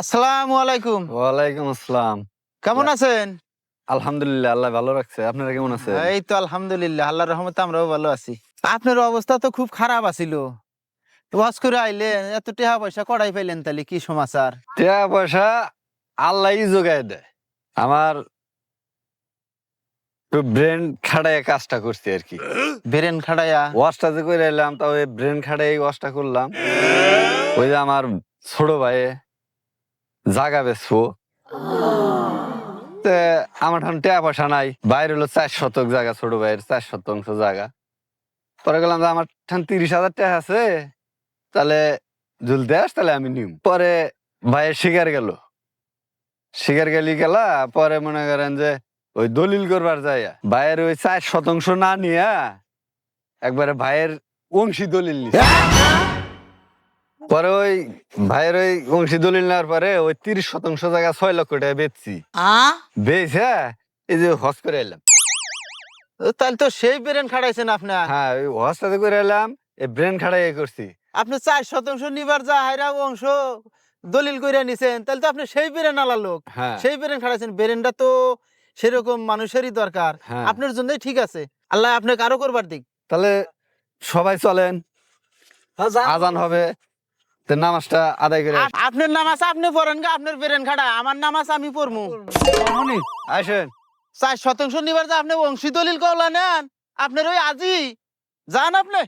আসসালামু আলাইকুম। ওয়ালাইকুম আসসালাম। কেমন আছেন? আলহামদুলিল্লাহ আল্লাহ ভালো রাখছে। আপনারা কেমন আছেন? এই তো আলহামদুলিল্লাহ আল্লাহর রহমতে আমরাও ভালো আছি। আপনার অবস্থা তো খুব খারাপ আছিল। ওয়াজ করে আইলে এত টাকা পয়সা কড়াই পাইলেন তাহলে কি সমাচার? টাকা পয়সা আল্লাহই যোগায় দেয়। আমার ব্রেন খাড়ায় কাজটা করছি আর কি। বেরেন খাড়াইয়া ওয়াশটা যে করে এলাম তাও ওই ব্রেন খাড়াই ওয়াশটা করলাম। ওই যে আমার ছোট ভাইয়ে জাগা বেচবো তে আমার ঠান টাকা পয়সা নাই, বাইরে হলো চার শতক জায়গা ছোট ভাইয়ের, চার শতাংশ জায়গা পরে গেলাম যে আমার ঠান তিরিশ হাজার টাকা আছে, তাহলে জুল দেস তাহলে আমি নিম। পরে ভাইয়ের শিকার গেল। শিকার গেলি গেলা, পরে মনে করেন যে ওই দলিল করবার যায় ভাইয়ের ওই চার শতাংশ না নিয়া একবারে ভাইয়ের অংশী দলিল নিছে। পরে ওই ভাইয়ের ওই অংশী দলিল নেওয়ার পরে ওই তিরিশ শতাংশ জায়গা ছয় লক্ষ টাকা বেচছি। বেচে এই যে করে এলাম। তাহলে তো সেই বেরেন খাড়াইছেন আপনার। হ্যাঁ ওই করে এলাম এই ব্রেন খাড়াই করছি। আপনি চার শতাংশ নিবার যা হাইরা অংশ দলিল করে নিছেন তাহলে তো আপনি সেই বেরেন আলা লোক। হ্যাঁ। সেই বেরেন খাড়াইছেন বেরেনটা তো সেরকম মানুষেরই দরকার। হ্যাঁ। আপনার জন্যই ঠিক আছে। আল্লাহ আপনাকে আরও করবার দিক। তাহলে সবাই চলেন। আজান হবে। নামাজটা আদায় করে আপনার নামাজ আপনি পড়েন গা আপনার বেরেন খাটা আমার নামাজ আমি পড়মু। আসেন চার শতাংশ নিবার যা আপনি অংশী দলিল কওলা নেন আপনার ওই আজি। যান আপনি।